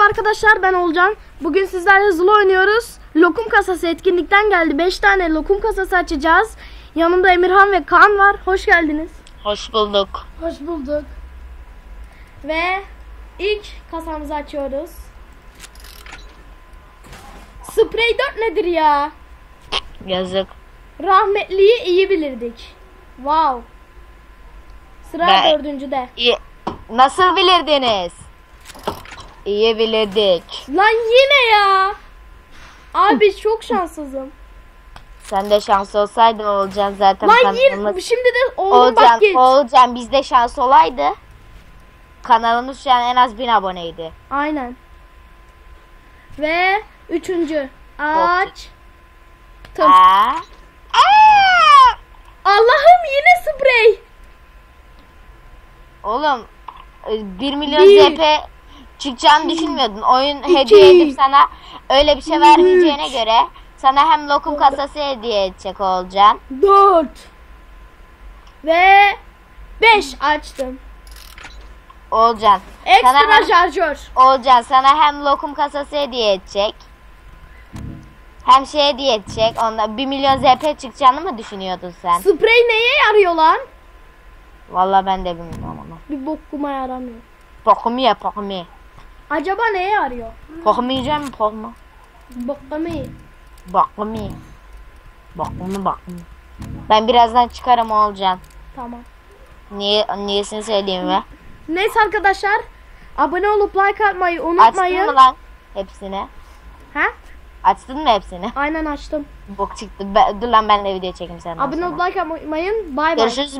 arkadaşlar ben Olcan. Bugün sizlerle Zula oynuyoruz. Lokum kasası etkinlikten geldi. 5 tane lokum kasası açacağız. Yanımda Emirhan ve Kaan var. Hoş geldiniz. Hoş bulduk. Hoş bulduk. Ve ilk kasamızı açıyoruz. Sprey 4 nedir ya? Yazık. Rahmetliyi iyi bilirdik. Wow. Sıra Ben- dördüncüde. İyi. Nasıl bilirdiniz? İyi bilirdik. Lan yine ya. Abi çok şanssızım. Sen de şans olsaydı Oğulcan zaten Lan yine şimdi de oğlum Oğulcan, bak geç. Oğulcan bizde şans olaydı. Kanalımız şu an en az bin aboneydi. Aynen. Ve üçüncü. Aç. Tım. Allah'ım yine sprey. Oğlum 1 milyon Bir. ZP çıkacağını düşünmüyordun. Oyun hediye edip sana öyle bir şey vermeyeceğine göre sana hem lokum kasası hediye edecek Oğulcan. Dört. Ve beş açtım. Oğulcan. Ekstra Sana şarjör. Oğulcan sana hem lokum kasası hediye edecek. Hem şey hediye edecek. Onda 1 milyon ZP çıkacağını mı düşünüyordun sen? Sprey neye yarıyor lan? Vallahi ben de bilmiyorum ama. Bir bokuma yaramıyor. Pokumu ye pokumu. Acaba neye yarıyor? Pokumu yiyecek mi iyi. Pokumu ye. Pokumu pokumu. Ben birazdan çıkarım Oğulcan. Tamam. Niye, niyesini söyleyeyim mi? Neyse arkadaşlar. Abone olup like atmayı Açtın unutmayın. mı lan hepsini? Ha? Açtın mı hepsini? Aynen açtım. Bok çıktı. Ben, dur lan ben de video çekeyim senden Abone olup like atmayı. Bay bay. Görüşürüz.